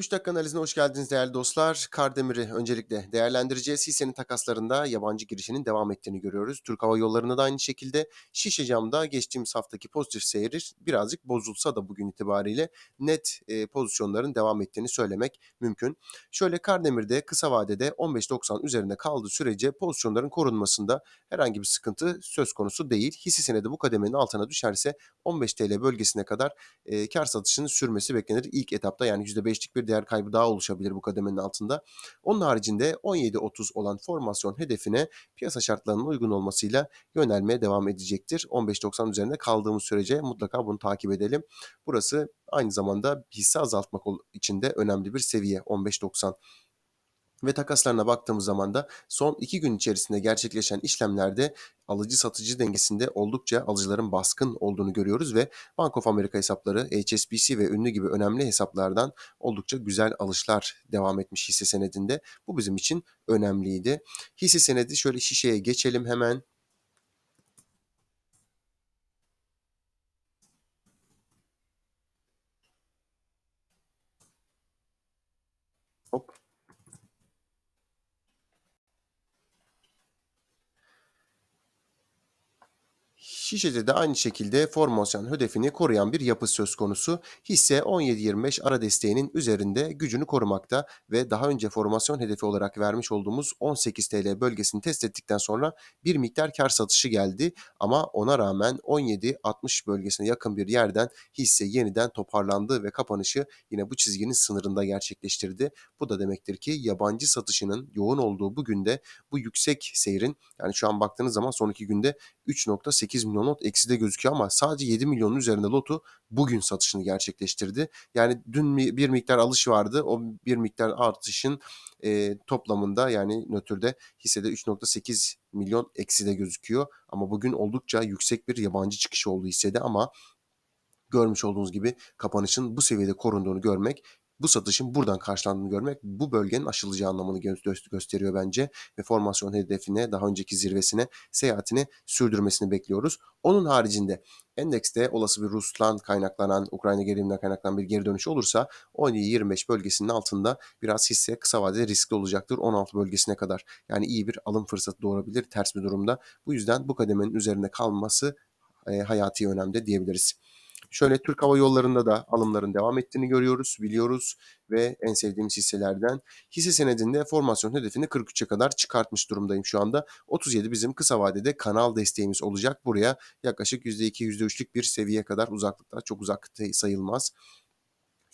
3 dakika analizine hoş geldiniz değerli dostlar. Kardemir'i öncelikle değerlendireceğiz. Hissenin takaslarında yabancı girişinin devam ettiğini görüyoruz. Türk Hava Yolları'nda da aynı şekilde. Şişe Cam'da geçtiğimiz haftaki pozitif seyri birazcık bozulsa da bugün itibariyle net e, pozisyonların devam ettiğini söylemek mümkün. Şöyle Kardemir'de kısa vadede 15.90 üzerinde kaldığı sürece pozisyonların korunmasında herhangi bir sıkıntı söz konusu değil. Hisse senedi bu kademenin altına düşerse 15 TL bölgesine kadar e, kar satışının sürmesi beklenir. İlk etapta yani %5'lik bir değer kaybı daha oluşabilir bu kademenin altında. Onun haricinde 17.30 olan formasyon hedefine piyasa şartlarının uygun olmasıyla yönelmeye devam edecektir. 15.90 üzerinde kaldığımız sürece mutlaka bunu takip edelim. Burası aynı zamanda hisse azaltmak için de önemli bir seviye 15.90. Ve takaslarına baktığımız zaman da son iki gün içerisinde gerçekleşen işlemlerde alıcı satıcı dengesinde oldukça alıcıların baskın olduğunu görüyoruz ve Bank of America hesapları, HSBC ve ünlü gibi önemli hesaplardan oldukça güzel alışlar devam etmiş hisse senedinde. Bu bizim için önemliydi. Hisse senedi şöyle şişeye geçelim hemen. Hop. Şişede de aynı şekilde formasyon hedefini koruyan bir yapı söz konusu. Hisse 17.25 ara desteğinin üzerinde gücünü korumakta ve daha önce formasyon hedefi olarak vermiş olduğumuz 18 TL bölgesini test ettikten sonra bir miktar kar satışı geldi. Ama ona rağmen 17.60 bölgesine yakın bir yerden hisse yeniden toparlandı ve kapanışı yine bu çizginin sınırında gerçekleştirdi. Bu da demektir ki yabancı satışının yoğun olduğu bugün de bu yüksek seyrin yani şu an baktığınız zaman son iki günde 3.8 milyon lot ekside gözüküyor ama sadece 7 milyonun üzerinde lotu bugün satışını gerçekleştirdi. Yani dün bir miktar alış vardı. O bir miktar artışın e, toplamında yani nötrde hissede 3.8 milyon ekside gözüküyor. Ama bugün oldukça yüksek bir yabancı çıkışı oldu hissede ama görmüş olduğunuz gibi kapanışın bu seviyede korunduğunu görmek bu satışın buradan karşılandığını görmek bu bölgenin aşılacağı anlamını gö- gösteriyor bence ve formasyon hedefine daha önceki zirvesine seyahatini sürdürmesini bekliyoruz. Onun haricinde endekste olası bir Ruslan kaynaklanan, Ukrayna geriliminden kaynaklanan bir geri dönüş olursa 17-25 bölgesinin altında biraz hisse kısa vadede riskli olacaktır 16 bölgesine kadar. Yani iyi bir alım fırsatı doğurabilir ters bir durumda. Bu yüzden bu kademenin üzerinde kalması e, hayati önemde diyebiliriz. Şöyle Türk Hava Yolları'nda da alımların devam ettiğini görüyoruz, biliyoruz ve en sevdiğimiz hisselerden. Hisse senedinde formasyon hedefini 43'e kadar çıkartmış durumdayım şu anda. 37 bizim kısa vadede kanal desteğimiz olacak. Buraya yaklaşık %2, %3'lük bir seviye kadar uzaklıkta çok uzak sayılmaz.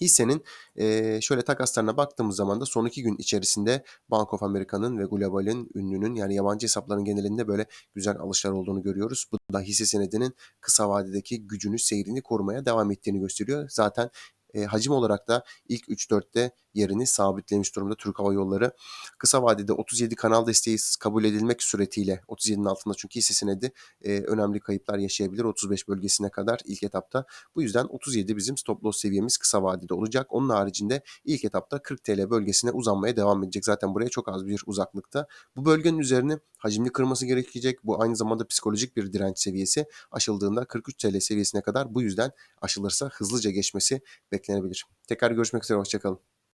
Hissenin e, şöyle takaslarına baktığımız zaman da son iki gün içerisinde Bank of America'nın ve Global'in ünlünün yani yabancı hesapların genelinde böyle güzel alışlar olduğunu görüyoruz. Bu da hisse senedinin kısa vadedeki gücünü, seyrini korumaya devam ettiğini gösteriyor. Zaten e, hacim olarak da ilk 3-4'te yerini sabitlemiş durumda Türk Hava Yolları. Kısa vadede 37 kanal desteği kabul edilmek suretiyle 37'nin altında çünkü hisse senedi e, önemli kayıplar yaşayabilir 35 bölgesine kadar ilk etapta. Bu yüzden 37 bizim stop loss seviyemiz kısa vadede olacak. Onun haricinde ilk etapta 40 TL bölgesine uzanmaya devam edecek. Zaten buraya çok az bir uzaklıkta. Bu bölgenin üzerine hacimli kırması gerekecek. Bu aynı zamanda psikolojik bir direnç seviyesi aşıldığında 43 TL seviyesine kadar bu yüzden aşılırsa hızlıca geçmesi beklenebilir. Tekrar görüşmek üzere. Hoşçakalın.